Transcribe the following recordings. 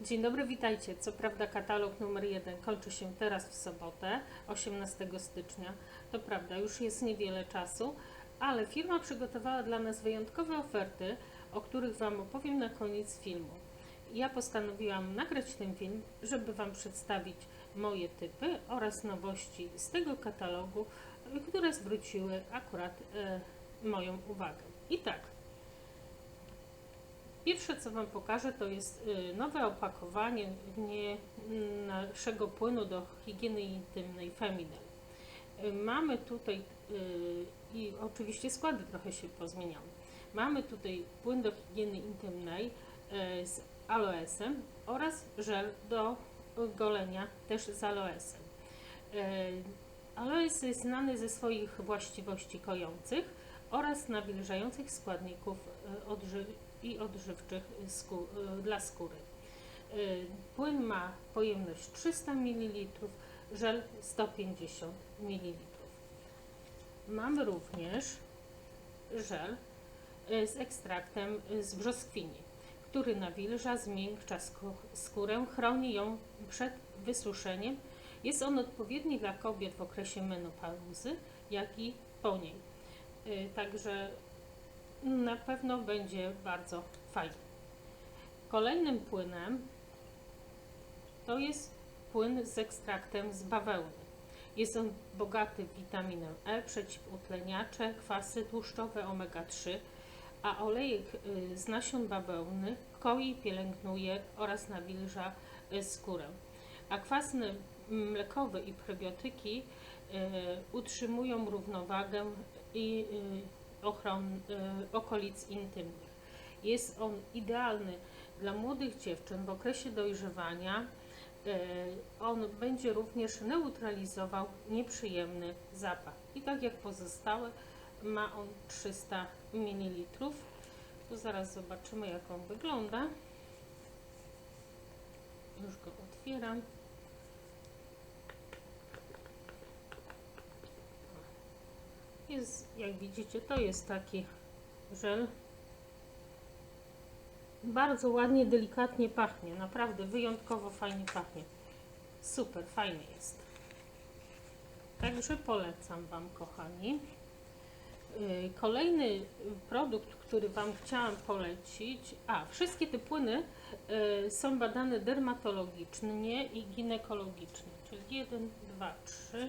Dzień dobry, witajcie. Co prawda katalog numer jeden kończy się teraz w sobotę, 18 stycznia. To prawda, już jest niewiele czasu, ale firma przygotowała dla nas wyjątkowe oferty, o których Wam opowiem na koniec filmu. Ja postanowiłam nagrać ten film, żeby Wam przedstawić moje typy oraz nowości z tego katalogu, które zwróciły akurat e, moją uwagę. I tak, Pierwsze, co Wam pokażę, to jest y, nowe opakowanie nie, naszego płynu do higieny intymnej Feminel. Y, Mamy tutaj, y, i oczywiście składy trochę się pozmieniały. Mamy tutaj płyn do higieny intymnej z aloesem oraz żel do golenia też z aloesem. Aloes jest znany ze swoich właściwości kojących oraz nawilżających składników y, odży- i odżywczych y, dla skóry. Y, Płyn ma pojemność 300 ml, żel 150 ml. Mamy również żel y, z ekstraktem z brzoskwini, który nawilża, zmiękcza skó- skórę, chroni ją przed wysuszeniem. Jest on odpowiedni dla kobiet w okresie menopauzy, jak i po niej. Także na pewno będzie bardzo fajnie. Kolejnym płynem to jest płyn z ekstraktem z bawełny. Jest on bogaty w witaminę E, przeciwutleniacze, kwasy tłuszczowe omega-3, a olejek y, z nasion bawełny koi, pielęgnuje oraz nawilża y, skórę. A kwas n- mlekowy i prebiotyki y, utrzymują równowagę i ochron y, okolic intymnych. Jest on idealny dla młodych dziewczyn w okresie dojrzewania. Y, On będzie również neutralizował nieprzyjemny zapach. I tak jak pozostałe, ma on 300 ml. Tu zaraz zobaczymy, jak on wygląda. Już go otwieram. Jest, jak widzicie, to jest taki żel. Bardzo ładnie, delikatnie pachnie. Naprawdę wyjątkowo fajnie pachnie. Super, fajny jest. Także polecam Wam, kochani. Yy, Kolejny produkt, który Wam chciałam polecić. A, wszystkie te płyny yy, są badane dermatologicznie i ginekologicznie. Czyli 1, 2, 3.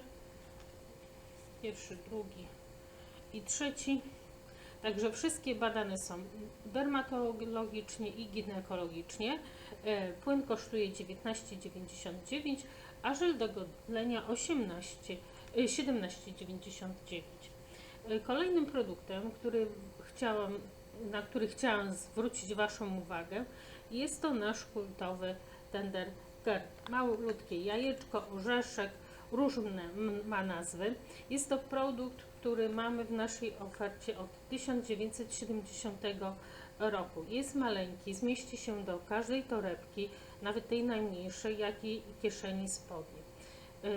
Pierwszy, drugi i trzeci. Także wszystkie badane są dermatologicznie i ginekologicznie. E, Płyn kosztuje 19,99, a żel do golenia 18, e, 17,99. E, Kolejnym produktem, który chciałam, na który chciałam zwrócić Waszą uwagę, jest to nasz kultowy Tender Girl. Malutkie jajeczko, orzeszek, różne ma nazwy. Jest to produkt, który mamy w naszej ofercie od 1970 roku. Jest maleńki, zmieści się do każdej torebki, nawet tej najmniejszej, jak i kieszeni spodni. Yy,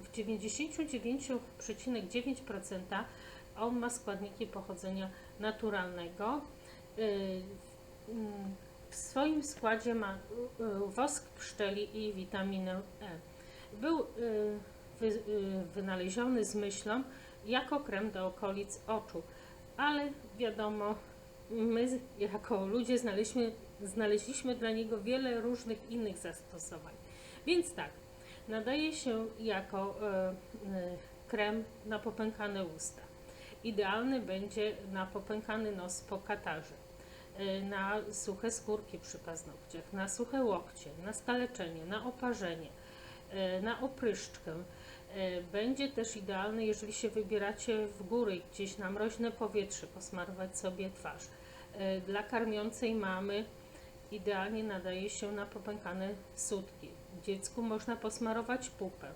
W 99,9% on ma składniki pochodzenia naturalnego. Yy, W swoim składzie ma yy, wosk pszczeli i witaminę E. Był wy, wynaleziony z myślą jako krem do okolic oczu, ale wiadomo, my jako ludzie znaleźliśmy, znaleźliśmy dla niego wiele różnych innych zastosowań. Więc tak, nadaje się jako e, e, krem na popękane usta. Idealny będzie na popękany nos po katarze, e, na suche skórki przy paznokciach, na suche łokcie, na skaleczenie, na oparzenie, na opryszczkę. E, Będzie też idealny, jeżeli się wybieracie w góry, gdzieś na mroźne powietrze, posmarować sobie twarz. E, Dla karmiącej mamy idealnie nadaje się na popękane sutki. Dziecku można posmarować pupę,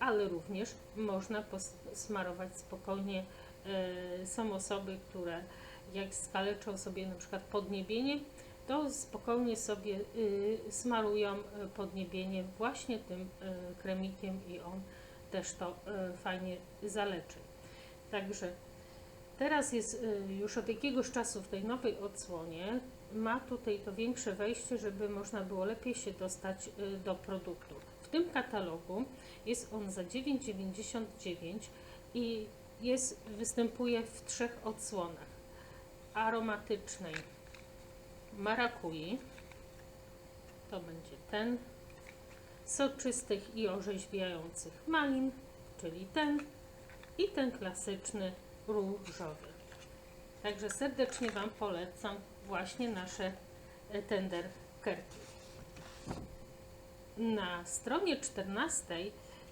ale również można posmarować spokojnie. e, Są osoby, które jak skaleczą sobie na przykład podniebienie, to spokojnie sobie y, smarują y, podniebienie właśnie tym y, kremikiem i on też to y, fajnie zaleczy. Także teraz jest y, już od jakiegoś czasu w tej nowej odsłonie ma tutaj to większe wejście, żeby można było lepiej się dostać y, do produktu. W tym katalogu jest on za 9,99 i jest, występuje w trzech odsłonach. Aromatycznej marakui, to będzie ten, soczystych i orzeźwiających malin, czyli ten i ten klasyczny różowy. Także serdecznie Wam polecam właśnie nasze e, tender kerki. Na stronie 14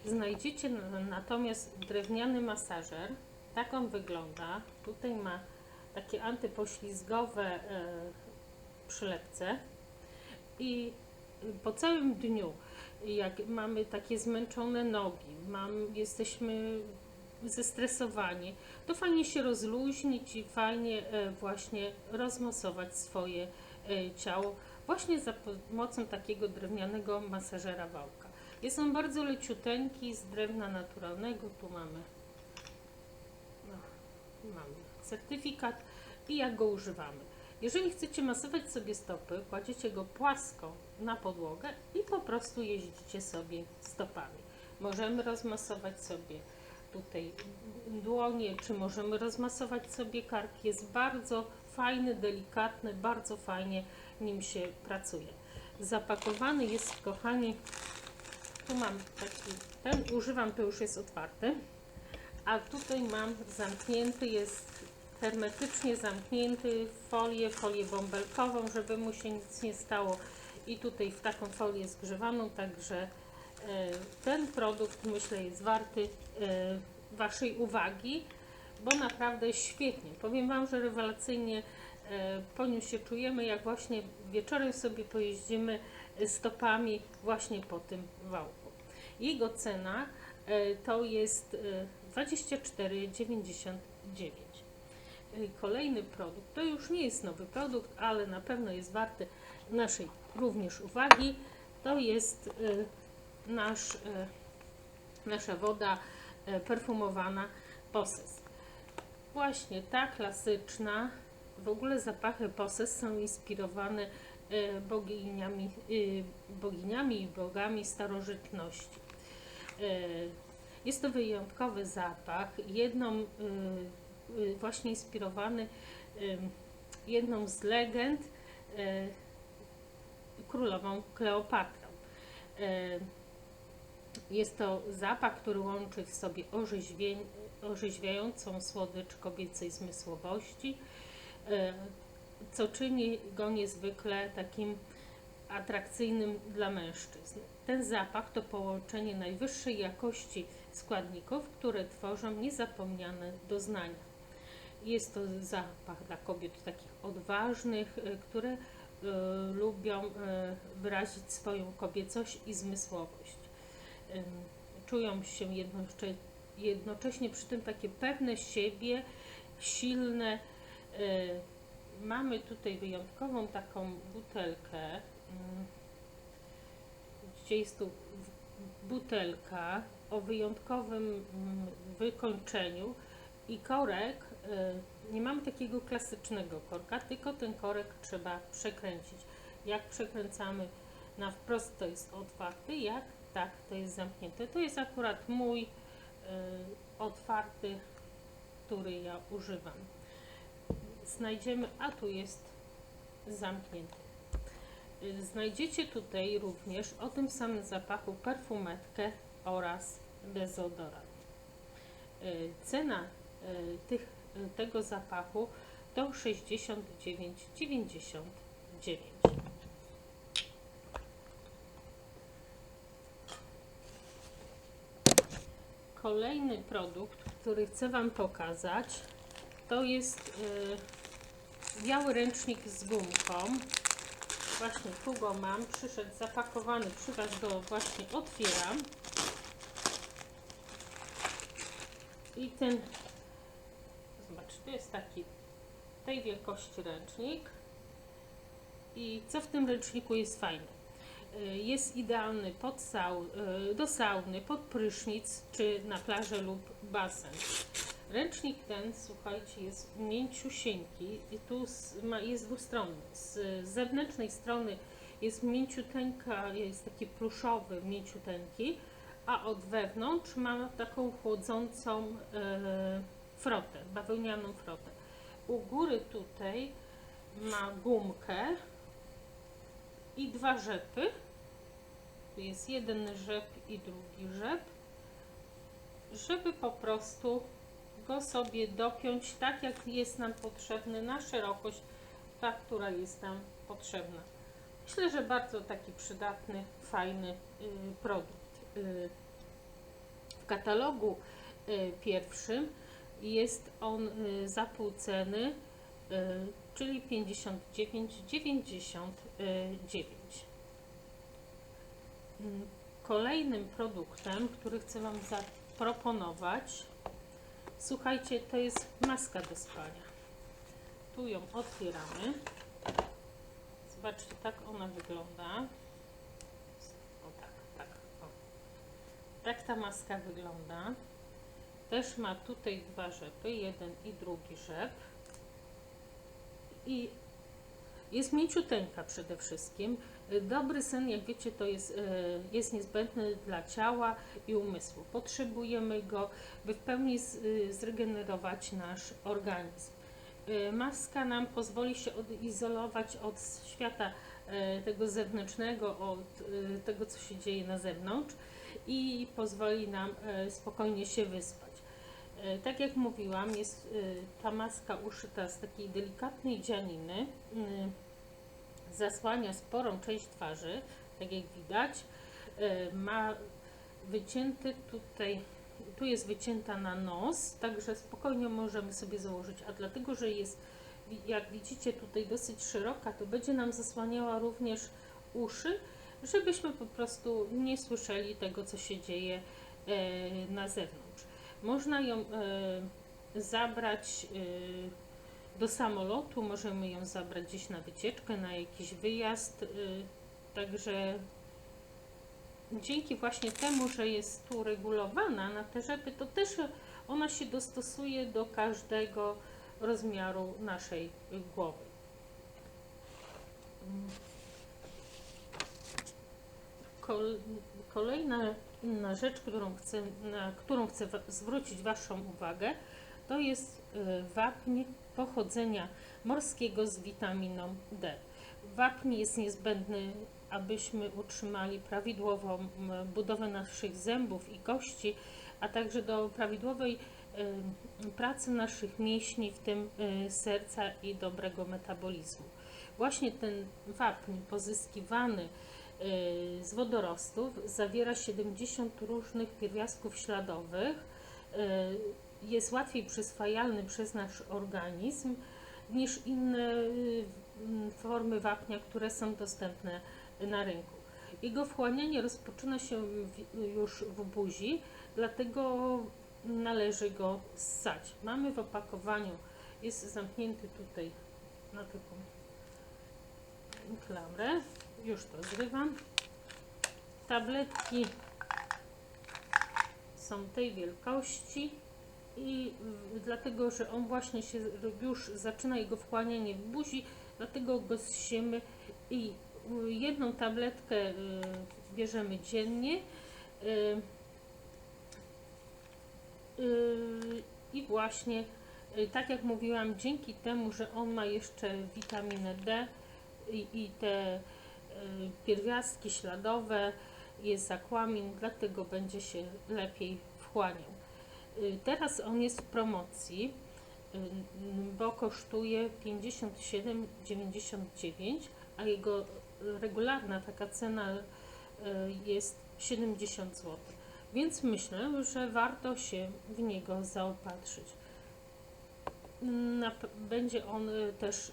znajdziecie natomiast drewniany masażer. Tak on wygląda. Tutaj ma takie antypoślizgowe e, przylepce i po całym dniu, jak mamy takie zmęczone nogi, mam, jesteśmy zestresowani, to fajnie się rozluźnić i fajnie e, właśnie rozmasować swoje e, ciało właśnie za pomocą takiego drewnianego masażera wałka. Jest on bardzo leciuteńki, z drewna naturalnego. Tu mamy, no, mamy certyfikat i jak go używamy. Jeżeli chcecie masować sobie stopy, kładziecie go płasko na podłogę i po prostu jeździcie sobie stopami. Możemy rozmasować sobie tutaj dłonie, czy możemy rozmasować sobie kark. Jest bardzo fajny, delikatny, bardzo fajnie nim się pracuje. Zapakowany jest, kochani, tu mam taki, ten używam, to już jest otwarty, a tutaj mam zamknięty, jest hermetycznie zamknięty w folię, folię bąbelkową, żeby mu się nic nie stało i tutaj w taką folię zgrzewaną, także e, ten produkt myślę jest warty e, Waszej uwagi, bo naprawdę świetnie. Powiem Wam, że rewelacyjnie e, po nim się czujemy, jak właśnie wieczorem sobie pojeździmy stopami właśnie po tym wałku. Jego cena to jest e, 24,99. E, Kolejny produkt, to już nie jest nowy produkt, ale na pewno jest warty naszej również uwagi. To jest e, nasz, e, nasza woda perfumowana Poses. Właśnie ta klasyczna, w ogóle zapachy Poses są inspirowane boginiami, boginiami i bogami starożytności. Jest to wyjątkowy zapach, jedną y, y, właśnie inspirowany jedną z legend y, królową Kleopatrą. Y, Jest to zapach, który łączy w sobie orzeźwiającą słodycz kobiecej zmysłowości, y, co czyni go niezwykle takim atrakcyjnym dla mężczyzn. Ten zapach to połączenie najwyższej jakości składników, które tworzą niezapomniane doznania. Jest to zapach dla kobiet takich odważnych, y, które y, lubią y, wyrazić swoją kobiecość i zmysłowość. Czują się jednocze- jednocześnie przy tym takie pewne siebie, silne. Mamy tutaj wyjątkową taką butelkę, gdzie jest tu butelka o wyjątkowym wykończeniu i korek, y, nie mamy takiego klasycznego korka, tylko ten korek trzeba przekręcić. Jak przekręcamy na wprost to jest otwarty, jak tak to jest zamknięte. To jest akurat mój y, otwarty, który ja używam. Znajdziemy, a tu jest zamknięty. Y, Znajdziecie tutaj również o tym samym zapachu perfumetkę oraz dezodorant. Cena tych, y, tego zapachu to 69,99. Kolejny produkt, który chcę Wam pokazać, to jest y, biały ręcznik z gumką. Właśnie tu go mam, przyszedł zapakowany, przy Was go właśnie otwieram. I ten, to jest taki tej wielkości ręcznik. I co w tym ręczniku jest fajne? Y, Jest idealny pod sau, y, do sauny, pod prysznic, czy na plażę lub basen. Ręcznik ten, słuchajcie, jest mięciusieńki i tu jest dwustronny. Z zewnętrznej strony jest mięciuteńka, jest taki pluszowy, mięciuteńki, a od wewnątrz ma taką chłodzącą e, frotę, bawełnianą frotę. U góry tutaj ma gumkę i dwa rzepy. Tu jest jeden rzep i drugi rzep, żeby po prostu go sobie dopiąć tak, jak jest nam potrzebny na szerokość, ta, która jest nam potrzebna. Myślę, że bardzo taki przydatny, fajny y, produkt. Y, w katalogu y, pierwszym jest on y, za pół ceny, y, czyli 59,99. Mm, Kolejnym produktem, który chcę Wam zaproponować, słuchajcie, to jest maska do spania. Tu ją otwieramy. Zobaczcie, tak ona wygląda. O tak, tak. O. Tak ta maska wygląda. Też ma tutaj dwa rzepy, jeden i drugi rzep. I jest mięciuteńka przede wszystkim. Dobry sen, jak wiecie, to jest, e, jest niezbędny dla ciała i umysłu. Potrzebujemy go, by w pełni y, zregenerować nasz organizm. E, Maska nam pozwoli się odizolować od świata e, tego zewnętrznego, od e, tego, co się dzieje na zewnątrz i pozwoli nam e, spokojnie się wyspać. E, Tak jak mówiłam, jest e, ta maska uszyta z takiej delikatnej dzianiny. mm, Zasłania sporą część twarzy, tak jak widać. E, Ma wycięty tutaj, tu jest wycięta na nos, także spokojnie możemy sobie założyć. A dlatego, że jest, jak widzicie, tutaj dosyć szeroka, to będzie nam zasłaniała również uszy, żebyśmy po prostu nie słyszeli tego, co się dzieje e, na zewnątrz. Można ją e, zabrać e, do samolotu, możemy ją zabrać gdzieś na wycieczkę, na jakiś wyjazd. y, Także dzięki właśnie temu, że jest tu regulowana na te rzepy, to też ona się dostosuje do każdego rozmiaru naszej głowy. Mm. Kol- Kolejna inna rzecz, którą chcę, na którą chcę zwrócić Waszą uwagę, to jest y, wapń pochodzenia morskiego z witaminą D. Wapń jest niezbędny, abyśmy utrzymali prawidłową budowę naszych zębów i kości, a także do prawidłowej y, pracy naszych mięśni, w tym y, serca i dobrego metabolizmu. Właśnie ten wapń pozyskiwany z wodorostów zawiera 70 różnych pierwiastków śladowych. y, Jest łatwiej przyswajalny przez nasz organizm niż inne y, formy wapnia, które są dostępne na rynku. Jego wchłanianie rozpoczyna się już w buzi, dlatego należy go ssać. Mamy w opakowaniu, jest zamknięty tutaj na taką klamrę. Już to zrywam. Tabletki są tej wielkości i y, dlatego, że on właśnie się już zaczyna jego wchłanianie w buzi, dlatego go zsiemy i y, jedną tabletkę y, bierzemy dziennie. Y, I właśnie, tak jak mówiłam, dzięki temu, że on ma jeszcze witaminę D i, i te pierwiastki śladowe, jest zakłamin, dlatego będzie się lepiej wchłaniał. Y, Teraz on jest w promocji, y, bo kosztuje 57,99, a jego regularna taka cena y, jest 70 zł. Więc myślę, że warto się w niego zaopatrzyć. Będzie on y, też y,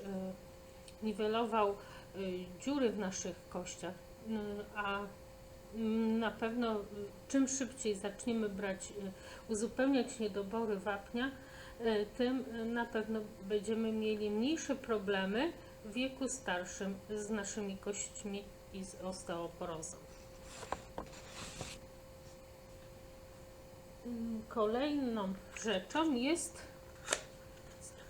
niwelował y, dziury w naszych kościach, y, a mm, na pewno y, czym szybciej zaczniemy brać, y, uzupełniać niedobory wapnia, y, tym y, na pewno będziemy mieli mniejsze problemy w wieku starszym z naszymi kośćmi i z osteoporozą. Mm, Kolejną rzeczą jest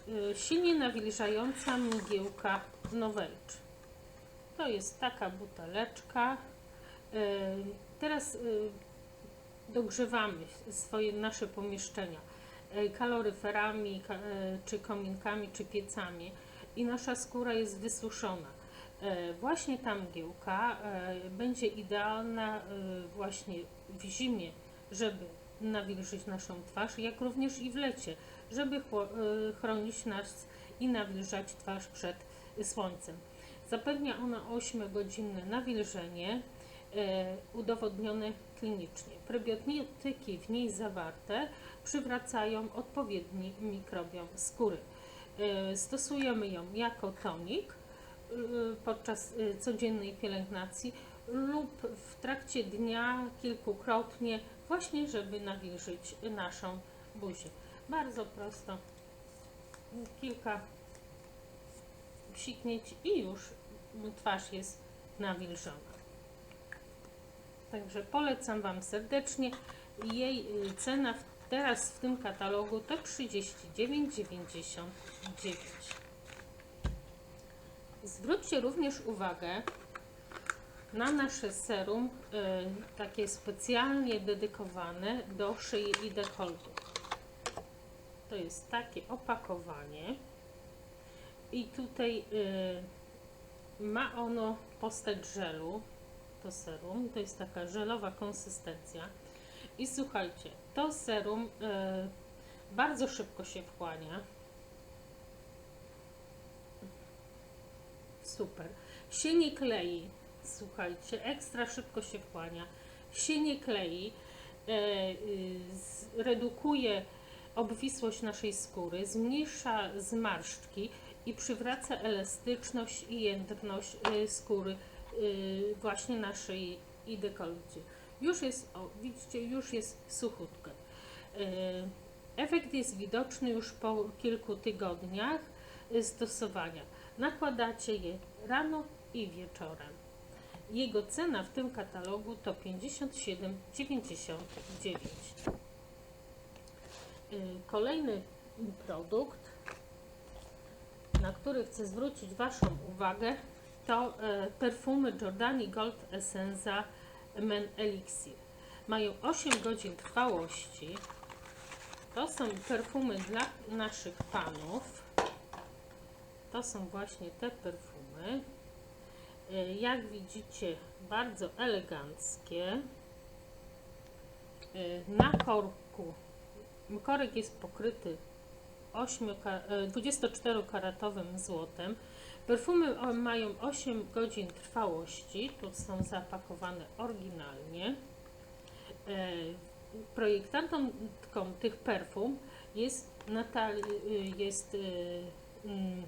y, silnie nawilżająca mgiełka Nowelcz. To jest taka buteleczka. Y, Teraz y, dogrzewamy swoje nasze pomieszczenia y, kaloryferami ka- czy kominkami czy piecami i nasza skóra jest wysuszona. Właśnie ta mgiełka będzie idealna właśnie w zimie, żeby nawilżyć naszą twarz, jak również i w lecie, żeby chronić nas i nawilżać twarz przed słońcem. Zapewnia ona 8-godzinne nawilżenie, e, udowodnione klinicznie. Prebiotyki w niej zawarte przywracają odpowiedni mikrobiom skóry. E, Stosujemy ją jako tonik y, podczas codziennej pielęgnacji lub w trakcie dnia kilkukrotnie, właśnie żeby nawilżyć naszą buzię. Bardzo prosto. Kilka psiknięć i już twarz jest nawilżona. Także polecam Wam serdecznie. Jej y, cena teraz w tym katalogu to 39,99. Zwróćcie również uwagę na nasze serum, y, takie specjalnie dedykowane do szyi i dekoltu. To jest takie opakowanie i tutaj y, ma ono postać żelu, to serum, to jest taka żelowa konsystencja. I słuchajcie, to serum y, bardzo szybko się wchłania. Super. Się nie klei. Słuchajcie, ekstra szybko się wchłania. Się nie klei. Y, redukuje obwisłość naszej skóry, zmniejsza zmarszczki i przywraca elastyczność i jędrność y, skóry y, właśnie naszej i dekolcie. Już jest, o, widzicie, już jest suchutko. Y, Efekt jest widoczny już po kilku tygodniach stosowania. Nakładacie je rano i wieczorem. Jego cena w tym katalogu to 57,99. Y, Kolejny produkt, na który chcę zwrócić Waszą uwagę, to e, perfumy Giordani Gold Essenza Men Elixir. Mają 8 godzin trwałości. To są perfumy dla naszych panów. To są właśnie te perfumy. Y, Jak widzicie, bardzo eleganckie. Y, Na korku korek jest pokryty 8, ka- e, 24-karatowym złotem. Perfumy mają 8 godzin trwałości. Tu są zapakowane oryginalnie. E, Projektantką tych perfum jest Natali, y, jest y, mm,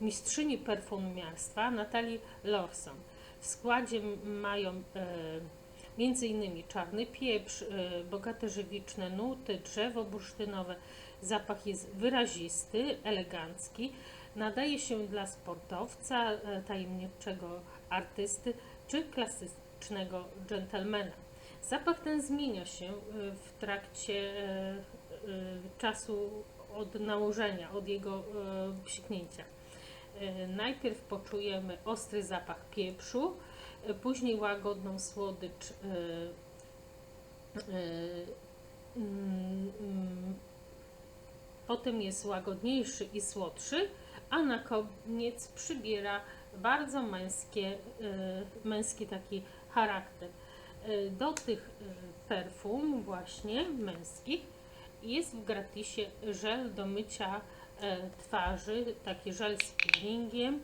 mistrzyni perfumiarstwa Natalii Lorson. W składzie mają e, innymi czarny pieprz, e, bogate żywiczne nuty, drzewo bursztynowe. Zapach jest wyrazisty, elegancki. Nadaje się dla sportowca, e, tajemniczego artysty czy klasycznego dżentelmena. Zapach ten zmienia się e, w trakcie e, czasu od nałożenia, od jego psiknięcia. Najpierw poczujemy ostry zapach pieprzu, później łagodną słodycz mm, mm, potem jest łagodniejszy i słodszy, a na koniec przybiera bardzo męskie, e, męski taki charakter. E, Do tych e, perfum właśnie męskich jest w gratisie żel do mycia twarzy, taki żel z peelingiem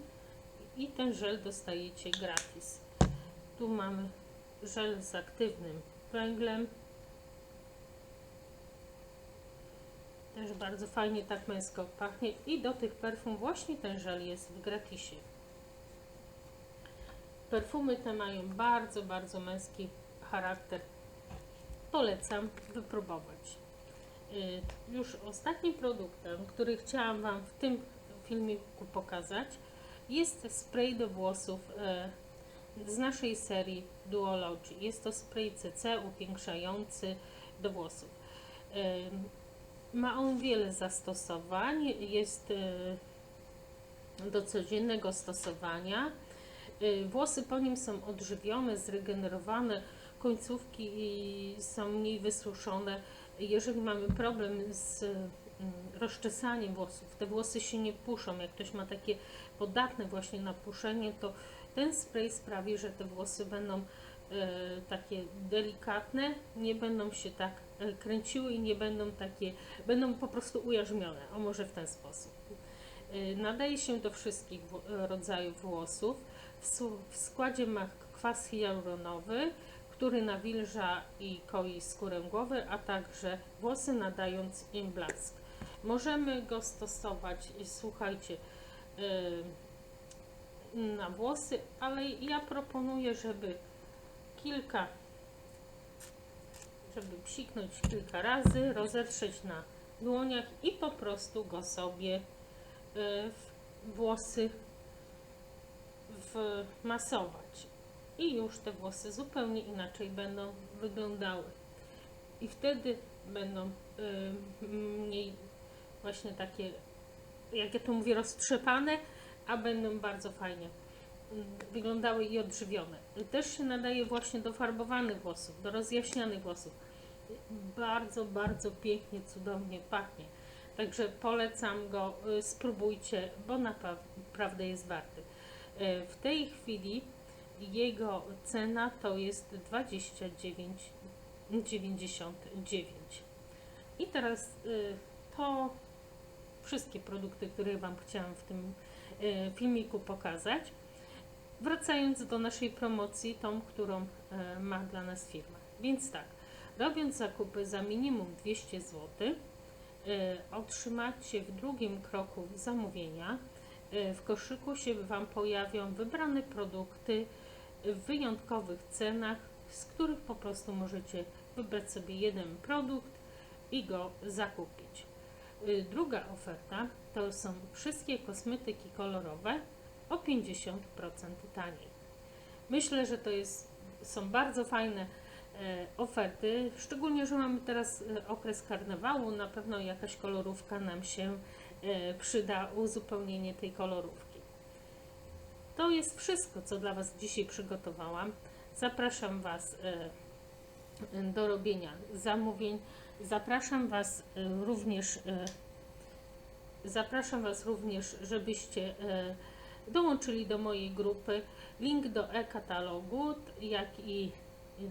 i ten żel dostajecie gratis. Tu mamy żel z aktywnym węglem. Też bardzo fajnie tak męsko pachnie i do tych perfum właśnie ten żel jest w gratisie. Perfumy te mają bardzo, bardzo męski charakter. Polecam wypróbować. Y, Już ostatnim produktem, który chciałam Wam w tym filmiku pokazać, jest spray do włosów e, z naszej serii Duology. Jest to spray CC upiększający do włosów. Ma on wiele zastosowań, jest e, do codziennego stosowania. E, Włosy po nim są odżywione, zregenerowane, końcówki są mniej wysuszone. Jeżeli mamy problem z mm, rozczesaniem włosów, te włosy się nie puszą, jak ktoś ma takie podatne właśnie na puszenie, to ten spray sprawi, że te włosy będą takie delikatne, nie będą się tak kręciły i nie będą takie, będą po prostu ujarzmione, o może w ten sposób. E, Nadaje się do wszystkich e, rodzajów włosów. W, składzie ma kwas hialuronowy, który nawilża i koi skórę głowy, a także włosy nadając im blask. Możemy go stosować, słuchajcie, e, na włosy, ale ja proponuję, żeby kilka, żeby psiknąć kilka razy, rozetrzeć na dłoniach i po prostu go sobie y, w włosy wmasować. I już te włosy zupełnie inaczej będą wyglądały. I wtedy będą y, mniej właśnie takie, jak ja to mówię, roztrzepane, a będą bardzo fajnie mm, wyglądały i odżywione. Też się nadaje właśnie do farbowanych włosów, do rozjaśnianych włosów. Bardzo, bardzo pięknie, cudownie pachnie. Także polecam go, y, spróbujcie, bo naprawdę jest warty. Y, W tej chwili jego cena to jest 29,99. I teraz y, to wszystkie produkty, które Wam chciałam w tym filmiku pokazać. Wracając do naszej promocji, tą, którą ma dla nas firma. Więc tak, robiąc zakupy za minimum 200 zł, otrzymacie w drugim kroku zamówienia. Y, W koszyku się Wam pojawią wybrane produkty w wyjątkowych cenach, z których po prostu możecie wybrać sobie jeden produkt i go zakupić. Y, Druga oferta to są wszystkie kosmetyki kolorowe o 50% taniej. Myślę, że to jest, są bardzo fajne oferty, szczególnie, że mamy teraz e, okres karnawału, na pewno jakaś kolorówka nam się e, przyda, uzupełnienie tej kolorówki. To jest wszystko, co dla Was dzisiaj przygotowałam. Zapraszam Was e, do robienia zamówień. Zapraszam Was e, również e, zapraszam Was również, żebyście e, dołączyli do mojej grupy. Link do e-katalogu, jak i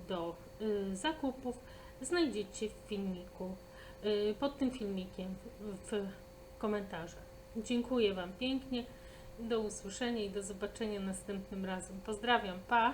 do e, zakupów znajdziecie w filmiku, e, pod tym filmikiem w komentarzach. Dziękuję Wam pięknie. Do usłyszenia i do zobaczenia następnym razem. Pozdrawiam, pa!